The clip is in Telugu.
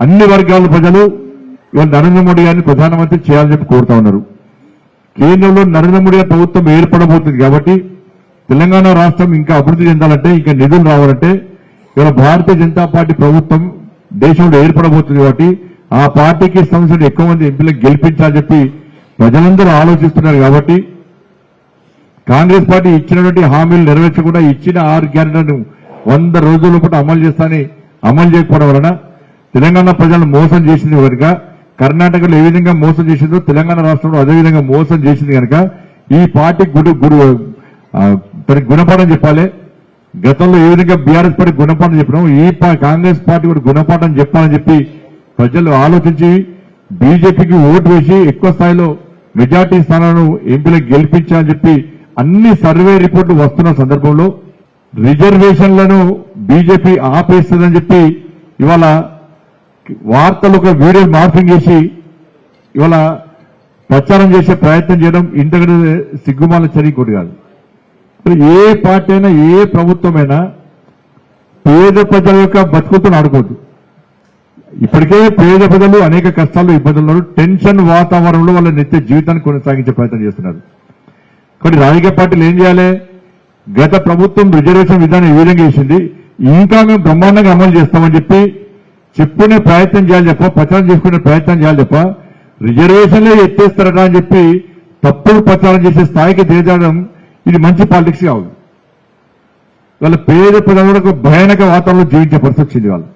అన్ని వర్గాల ప్రజలు ఇవాళ నరేంద్ర మోడీ గారిని ప్రధానమంత్రి చేయాలని చెప్పి కోరుతా ఉన్నారు. కేంద్రంలో నరేంద్ర మోడీ గారి ప్రభుత్వం ఏర్పడబోతుంది కాబట్టి తెలంగాణ రాష్ట్రం ఇంకా అభివృద్ధి చెందాలంటే ఇంకా నిధులు రావాలంటే ఇవాళ భారతీయ జనతా పార్టీ ప్రభుత్వం దేశంలో ఏర్పడబోతుంది కాబట్టి ఆ పార్టీకి సంబంధించిన ఎక్కువ మంది ఎంపీలకు గెలిపించాలని చెప్పి ప్రజలందరూ ఆలోచిస్తున్నారు కాబట్టి కాంగ్రెస్ పార్టీ ఇచ్చినటువంటి హామీలు నెరవేర్చకుండా ఇచ్చిన ఆరు గ్యారెంటీలను వంద రోజుల పాటు అమలు చేస్తానని అమలు చేయకపోవడం వలన తెలంగాణ ప్రజలను మోసం చేసింది కనుక కర్ణాటకలో ఏ విధంగా మోసం చేసిందో తెలంగాణ రాష్ట్రంలో అదే విధంగా మోసం చేసింది కనుక ఈ పార్టీ గుడి గుడి తనకి గుణపాఠం చెప్పాలి. గతంలో ఏ విధంగా బీఆర్ఎస్ పార్టీ గుణపాఠం చెప్పినాం ఈ కాంగ్రెస్ పార్టీ కూడా గుణపాఠం చెప్పాలని చెప్పి ప్రజలు ఆలోచించి బీజేపీకి ఓటు వేసి ఎక్కువ స్థాయిలో మెజార్టీ స్థానాలను ఎంపీలకు గెలిపించాలని చెప్పి అన్ని సర్వే రిపోర్టులు వస్తున్న సందర్భంలో రిజర్వేషన్లను బీజేపీ ఆపేస్తుందని చెప్పి ఇవాళ వార్తలు ఒక వీడియో మార్పింగ్ చేసి ఇవాళ ప్రచారం చేసే ప్రయత్నం చేయడం ఇంతకంటే సిగ్గుమాల చర్య ఇంకోటి కాదు. ఏ పార్టీ అయినా ఏ ప్రభుత్వమైనా పేద ప్రజల యొక్క బతుకుతో ఆడుకోవద్దు. ఇప్పటికే పేద ప్రజలు అనేక కష్టాలు ఇబ్బందులు ఉన్నారు. టెన్షన్ వాతావరణంలో వాళ్ళ నిత్య జీవితాన్ని కొనసాగించే ప్రయత్నం చేస్తున్నారు. కాబట్టి రాజకీయ పార్టీలు ఏం చేయాలి? గత ప్రభుత్వం రిజర్వేషన్ విధానం ఏ విధంగా చేసింది. ఇంకా మేము బ్రహ్మాండంగా అమలు చేస్తామని చెప్పి చెప్పుకునే ప్రయత్నం చేయాలి తప్ప ప్రచారం చేసుకునే ప్రయత్నం చేయాలి తప్ప రిజర్వేషన్లే ఎత్తేస్తారట అని చెప్పి తప్పుడు ప్రచారం చేసే స్థాయికి దిగజాడడం ఇది మంచి పాలిటిక్స్ కాదు. వాళ్ళ పేద ప్రజలకు భయానక వాతావరణంలో జీవించే పరిస్థితి వచ్చింది వాళ్ళు.